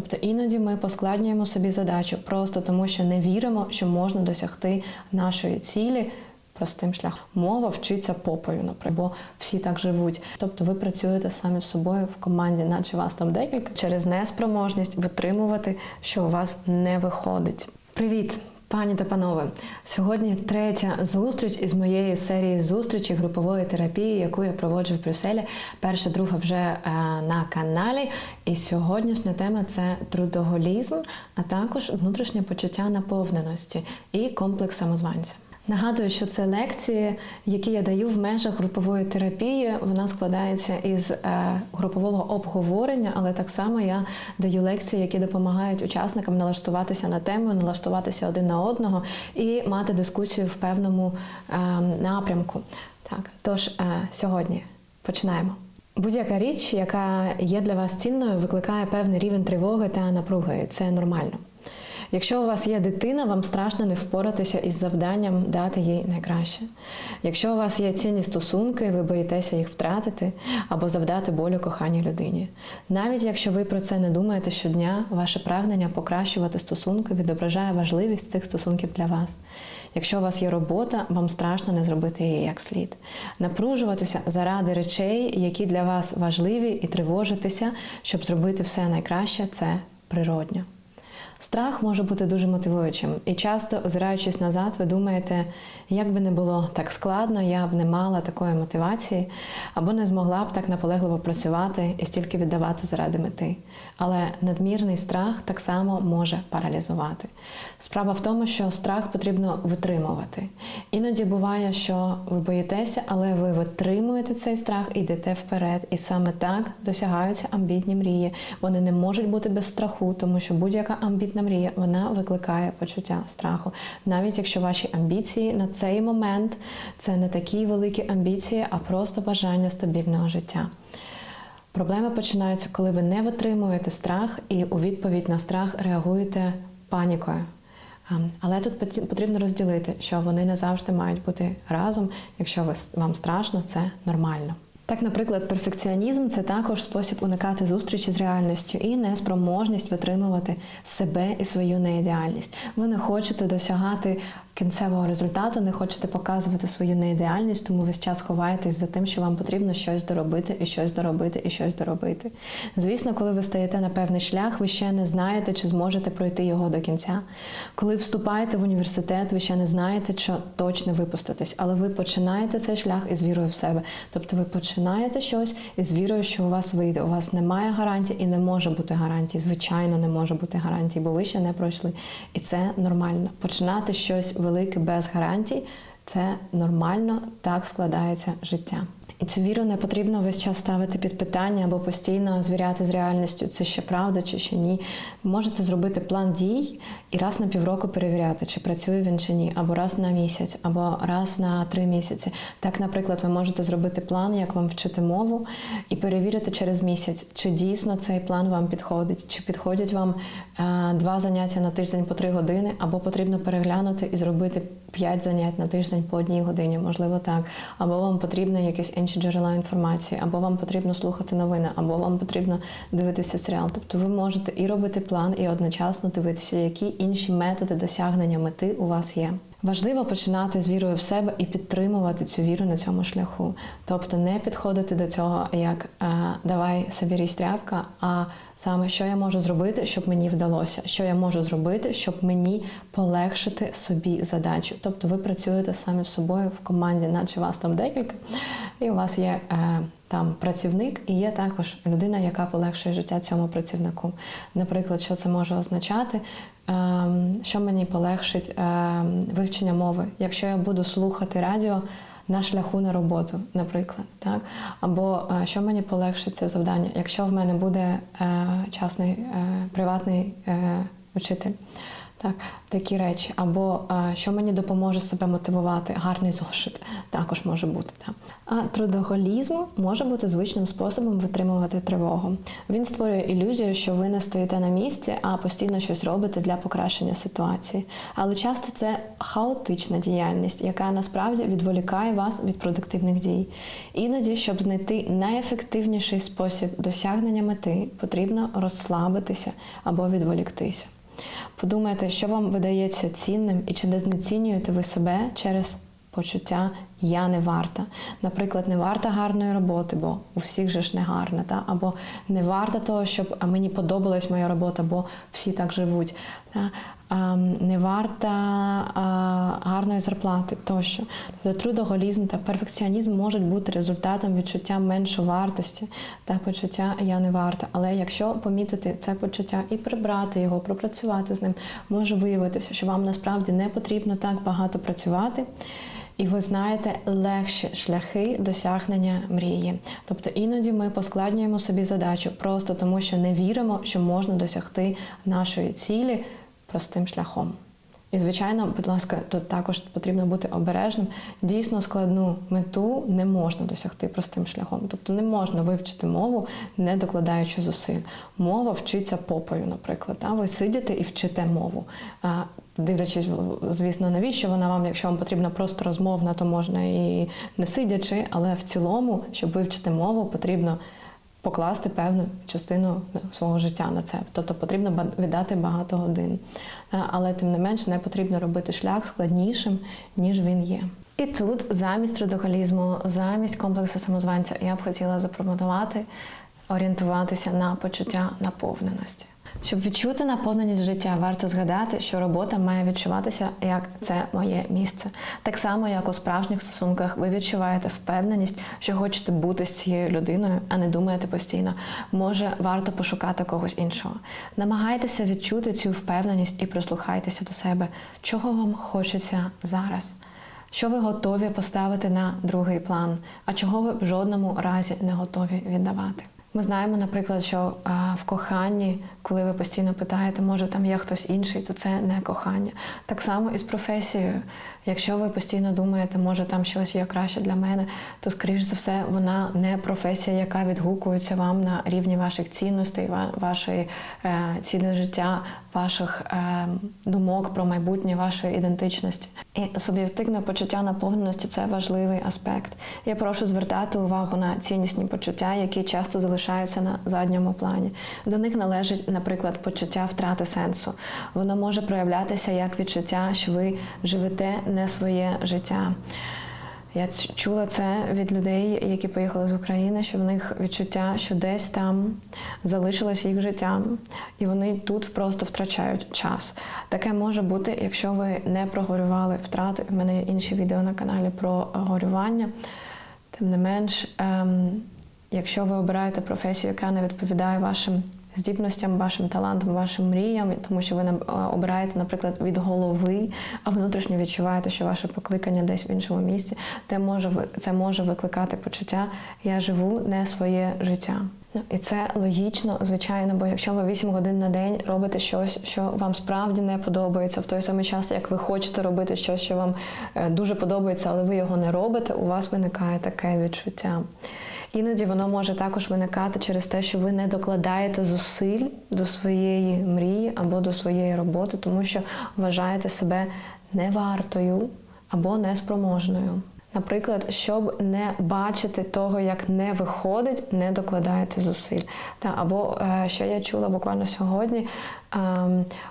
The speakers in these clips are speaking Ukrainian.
Тобто іноді ми поскладнюємо собі задачу просто тому, що не віримо, що можна досягти нашої цілі. Простим шляхом. Мова вчиться попою, наприклад, бо всі так живуть. Тобто ви працюєте самі з собою в команді, наче вас там декілька, через неспроможність витримувати, що у вас не виходить. Привіт! Пані та панове, сьогодні третя зустріч із моєї серії зустрічей групової терапії, яку я проводжу в Брюсселі. Перша, друга вже е, на каналі. І сьогоднішня тема це трудоголізм, а також внутрішнє почуття наповненості і комплекс самозванця. Нагадую, що це лекції, які я даю в межах групової терапії. Вона складається із е, групового обговорення, але так само я даю лекції, які допомагають учасникам налаштуватися на тему, налаштуватися один на одного і мати дискусію в певному е, напрямку. Так, тож е, сьогодні починаємо. Будь-яка річ, яка є для вас цінною, викликає певний рівень тривоги та напруги. Це нормально. Якщо у вас є дитина, вам страшно не впоратися із завданням дати їй найкраще. Якщо у вас є цінні стосунки, ви боїтеся їх втратити або завдати болю коханій людині. Навіть якщо ви про це не думаєте щодня, ваше прагнення покращувати стосунки відображає важливість цих стосунків для вас. Якщо у вас є робота, вам страшно не зробити її як слід. Напружуватися заради речей, які для вас важливі, і тривожитися, щоб зробити все найкраще, це природньо. Страх може бути дуже мотивуючим, і часто, озираючись назад, ви думаєте, як би не було так складно, я б не мала такої мотивації, або не змогла б так наполегливо працювати і стільки віддавати заради мети. Але надмірний страх так само може паралізувати. Справа в тому, що страх потрібно витримувати. Іноді буває, що ви боїтеся, але ви витримуєте цей страх і йдете вперед. І саме так досягаються амбітні мрії. Вони не можуть бути без страху, тому що будь-яка амбітна мрія вона викликає почуття страху. Навіть якщо ваші амбіції на цей момент це не такі великі амбіції, а просто бажання стабільного життя. Проблеми починаються, коли ви не витримуєте страх і у відповідь на страх реагуєте панікою. Але тут потрібно розділити, що вони не завжди мають бути разом. Якщо вам страшно, це нормально. Так, наприклад, перфекціонізм це також спосіб уникати зустрічі з реальністю і неспроможність витримувати себе і свою неідеальність. Ви не хочете досягати кінцевого результату, не хочете показувати свою неідеальність, тому весь час ховаєтесь за тим, що вам потрібно щось доробити, і щось доробити, і щось доробити. Звісно, коли ви стаєте на певний шлях, ви ще не знаєте, чи зможете пройти його до кінця. Коли вступаєте в університет, ви ще не знаєте, що точно випуститесь, але ви починаєте цей шлях із вірою в себе. Тобто ви починаєте щось із вірою, що у вас вийде. У вас немає гарантій і не може бути гарантій. Звичайно, не може бути гарантій, бо ви ще не пройшли. І це нормально. Починати щось без гарантій це нормально, так складається життя. І цю віру не потрібно весь час ставити під питання або постійно звіряти з реальністю, це ще правда чи ще ні. Можете зробити план дій і раз на півроку перевіряти, чи працює він чи ні, або раз на місяць, або раз на три місяці. Так, наприклад, ви можете зробити план, як вам вчити мову, і перевірити через місяць, чи дійсно цей план вам підходить, чи підходять вам е, два заняття на тиждень по три години, або потрібно переглянути і зробити п'ять занять на тиждень по одній годині, можливо, так. Або вам потрібні якісь інші джерела інформації, або вам потрібно слухати новини, або вам потрібно дивитися серіал. Тобто ви можете і робити план, і одночасно дивитися, які інші методи досягнення мети у вас є. Важливо починати з вірою в себе і підтримувати цю віру на цьому шляху. Тобто не підходити до цього як е, давай собі тряпка, а саме що я можу зробити, щоб мені вдалося, що я можу зробити, щоб мені полегшити собі задачу. Тобто ви працюєте самі з собою в команді, наче вас там декілька, і у вас є е, там працівник, і є також людина, яка полегшує життя цьому працівнику. Наприклад, що це може означати? Ем, Що мені полегшить ем, вивчення мови, якщо я буду слухати радіо на шляху на роботу, наприклад, так або е, що мені полегшить це завдання, якщо в мене буде е, частний е, приватний е, учитель. Так, такі речі, або що мені допоможе себе мотивувати, гарний зошит також може бути. Так. А трудоголізм може бути звичним способом витримувати тривогу. Він створює ілюзію, що ви не стоїте на місці, а постійно щось робите для покращення ситуації. Але часто це хаотична діяльність, яка насправді відволікає вас від продуктивних дій. Іноді, щоб знайти найефективніший спосіб досягнення мети, потрібно розслабитися або відволіктися. Подумайте, що вам видається цінним і чи не знецінюєте ви себе через почуття я не варта. Наприклад, не варта гарної роботи, бо у всіх же ж не гарна, та? або не варта того, щоб мені подобалась моя робота, бо всі так живуть. Та? А, не варта а, гарної зарплати тощо. Тобто трудоголізм та перфекціонізм можуть бути результатом відчуття меншовартості та почуття я не варта. Але якщо помітити це почуття і прибрати його, пропрацювати з ним, може виявитися, що вам насправді не потрібно так багато працювати. І ви знаєте легші шляхи досягнення мрії. Тобто іноді ми поскладнюємо собі задачу просто тому, що не віримо, що можна досягти нашої цілі простим шляхом. І, звичайно, будь ласка, тут також потрібно бути обережним. Дійсно складну мету не можна досягти простим шляхом. Тобто не можна вивчити мову, не докладаючи зусиль. Мова вчиться попою, наприклад. А ви сидите і вчите мову. Дивлячись, звісно, навіщо вона вам, якщо вам потрібна просто розмовна, то можна і не сидячи, але в цілому, щоб вивчити мову, потрібно покласти певну частину свого життя на це. Тобто потрібно віддати багато годин. Але тим не менш не потрібно робити шлях складнішим, ніж він є. І тут замість трудоголізму, замість комплексу самозванця, я б хотіла запропонувати орієнтуватися на почуття наповненості. Щоб відчути наповненість життя, варто згадати, що робота має відчуватися як це моє місце. Так само, як у справжніх стосунках, ви відчуваєте впевненість, що хочете бути з цією людиною, а не думаєте постійно. Може, варто пошукати когось іншого. Намагайтеся відчути цю впевненість і прислухайтеся до себе, чого вам хочеться зараз. Що ви готові поставити на другий план, а чого ви в жодному разі не готові віддавати? Ми знаємо, наприклад, що в коханні, коли ви постійно питаєте, може там є хтось інший, то це не кохання. Так само і з професією. Якщо ви постійно думаєте, може там щось є краще для мене, то скоріш за все вона не професія, яка відгукується вам на рівні ваших цінностей, вашої е, цілі життя, ваших е, думок про майбутнє, вашої ідентичності. І суб'єктивне почуття наповненості це важливий аспект. Я прошу звертати увагу на ціннісні почуття, які часто залишаються на задньому плані. До них належить, наприклад, почуття втрати сенсу. Воно може проявлятися як відчуття, що ви живете не своє життя. Я чула це від людей, які поїхали з України, що в них відчуття, що десь там залишилось їх життя, і вони тут просто втрачають час. Таке може бути, якщо ви не прогорювали втрати. У мене є інші відео на каналі про горювання. Тим не менш, ем, якщо ви обираєте професію, яка не відповідає вашим здібностям, вашим талантам, вашим мріям, тому що ви обираєте, наприклад, від голови, а внутрішньо відчуваєте, що ваше покликання десь в іншому місці, те може це може викликати почуття Я живу не своє життя. Ну, і це логічно, звичайно, бо якщо ви 8 годин на день робите щось, що вам справді не подобається, в той самий час, як ви хочете робити щось, що вам е, дуже подобається, але ви його не робите, у вас виникає таке відчуття. Іноді воно може також виникати через те, що ви не докладаєте зусиль до своєї мрії або до своєї роботи, тому що вважаєте себе невартою або неспроможною. Наприклад, щоб не бачити того, як не виходить, не докладаєте зусиль. Та або е, що я чула буквально сьогодні,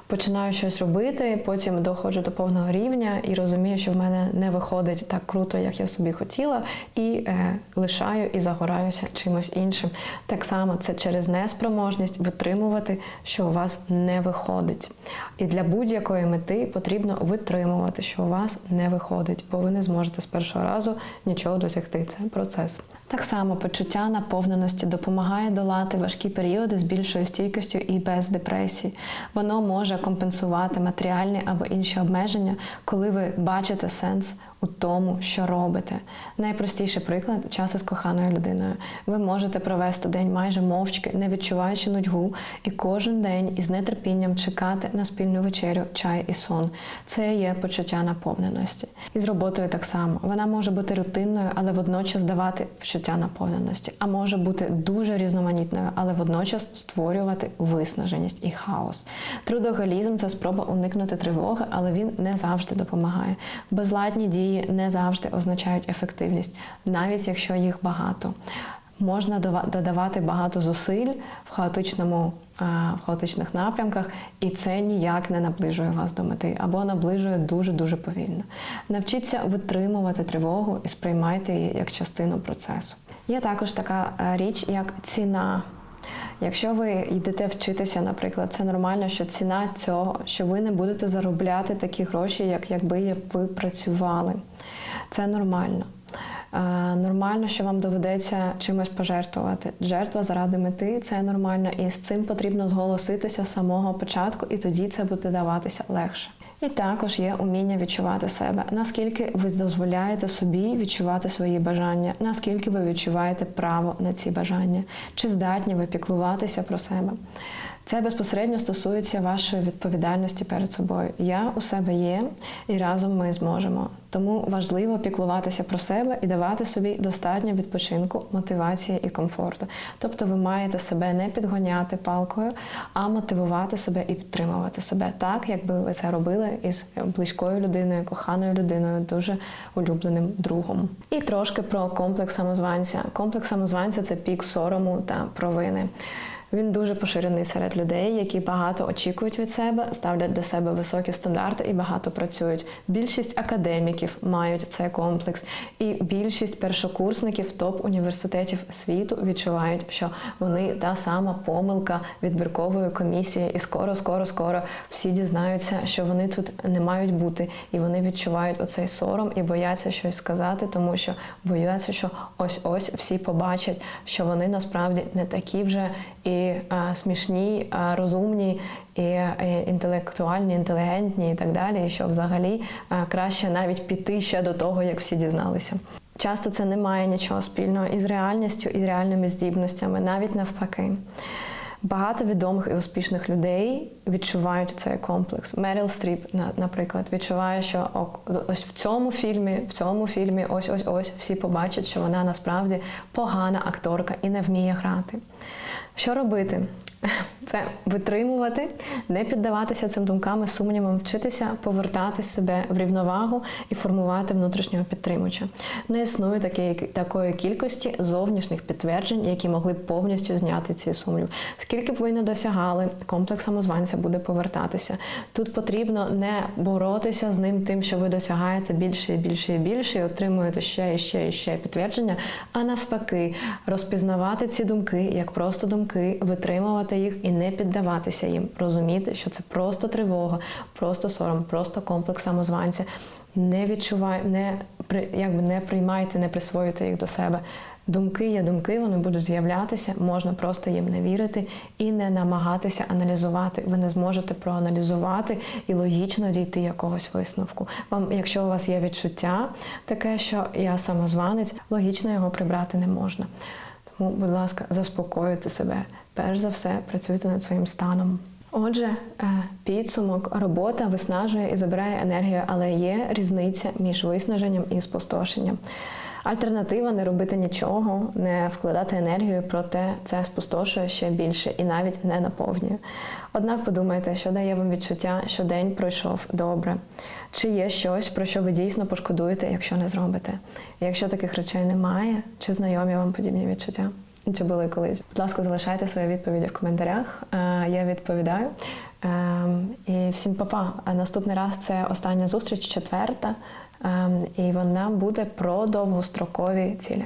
починаю щось робити, потім доходжу до повного рівня і розумію, що в мене не виходить так круто, як я собі хотіла, і е, лишаю і загораюся чимось іншим. Так само це через неспроможність витримувати, що у вас не виходить. І для будь-якої мети потрібно витримувати, що у вас не виходить, бо ви не зможете з першого разу нічого досягти. Це процес. Так само почуття наповненості допомагає долати важкі періоди з більшою стійкістю і без депресії. Воно може компенсувати матеріальні або інші обмеження, коли ви бачите сенс у тому, що робите. Найпростіший приклад часу з коханою людиною. Ви можете провести день майже мовчки, не відчуваючи нудьгу, і кожен день із нетерпінням чекати на спільну вечерю, чай і сон. Це є почуття наповненості. І з роботою так само. Вона може бути рутинною, але водночас давати почуття наповненості, а може бути дуже різноманітною, але водночас створювати виснаженість і хаос. Трудоголізм це спроба уникнути тривоги, але він не завжди допомагає. Безладні дії не завжди означають ефективність, навіть якщо їх багато. Можна додавати багато зусиль в хаотичному е, в хаотичних напрямках, і це ніяк не наближує вас до мети або наближує дуже дуже повільно. Навчіться витримувати тривогу і сприймайте її як частину процесу. Є також така е, річ, як ціна. Якщо ви йдете вчитися, наприклад, це нормально, що ціна цього, що ви не будете заробляти такі гроші, як якби ви працювали. Це нормально. Е, Нормально, що вам доведеться чимось пожертвувати. Жертва заради мети це нормально, і з цим потрібно зголоситися з самого початку, і тоді це буде даватися легше. І також є уміння відчувати себе, наскільки ви дозволяєте собі відчувати свої бажання, наскільки ви відчуваєте право на ці бажання, чи здатні ви піклуватися про себе. Це безпосередньо стосується вашої відповідальності перед собою. Я у себе є, і разом ми зможемо. Тому важливо піклуватися про себе і давати собі достатньо відпочинку, мотивації і комфорту. Тобто ви маєте себе не підгоняти палкою, а мотивувати себе і підтримувати себе так, якби ви це робили із близькою людиною, коханою людиною, дуже улюбленим другом. І трошки про комплекс самозванця. Комплекс самозванця це пік сорому та провини. Він дуже поширений серед людей, які багато очікують від себе, ставлять для себе високі стандарти і багато працюють. Більшість академіків мають цей комплекс, і більшість першокурсників топ-університетів світу відчувають, що вони та сама помилка відбіркової комісії, і скоро, скоро, скоро всі дізнаються, що вони тут не мають бути, і вони відчувають оцей сором і бояться щось сказати, тому що бояться, що ось ось всі побачать, що вони насправді не такі вже. І а, смішні, розумні, і, інтелектуальні, інтелігентні і так далі. І що взагалі краще навіть піти ще до того, як всі дізналися. Часто це не має нічого спільного із реальністю і реальними здібностями, навіть навпаки. Багато відомих і успішних людей відчувають цей комплекс. Меріл Стріп, наприклад, відчуває, що ось в цьому фільмі, в цьому фільмі, ось ось ось всі побачать, що вона насправді погана акторка і не вміє грати. Що робити? Це витримувати, не піддаватися цим думкам і сумнівам, вчитися повертати себе в рівновагу і формувати внутрішнього підтримувача. Не існує такої, такої кількості зовнішніх підтверджень, які могли б повністю зняти ці сумнів. Скільки б ви не досягали, комплекс самозванця буде повертатися. Тут потрібно не боротися з ним тим, що ви досягаєте більше і більше і більше, і отримуєте ще і ще і ще підтвердження, а навпаки, розпізнавати ці думки як просто думки, витримувати їх і не піддаватися їм, розуміти, що це просто тривога, просто сором, просто комплекс самозванця. Не відчувай, не при- якби не приймайте, не присвоюйте їх до себе. Думки є думки, вони будуть з'являтися, можна просто їм не вірити і не намагатися аналізувати. Ви не зможете проаналізувати і логічно дійти якогось висновку. Вам, якщо у вас є відчуття таке, що я самозванець, логічно його прибрати не можна. Тому, будь ласка, заспокоюйте себе. Перш за все, працюйте над своїм станом. Отже, е, підсумок робота виснажує і забирає енергію, але є різниця між виснаженням і спустошенням. Альтернатива не робити нічого, не вкладати енергію, проте це спустошує ще більше і навіть не наповнює. Однак подумайте, що дає вам відчуття, що день пройшов добре. Чи є щось, про що ви дійсно пошкодуєте, якщо не зробите? Якщо таких речей немає, чи знайомі вам подібні відчуття? Чи були колись? Будь ласка, залишайте свої відповіді в коментарях. Е, Я відповідаю. Ем, І всім па-па. Наступний раз це остання зустріч, четверта, і вона буде про довгострокові цілі.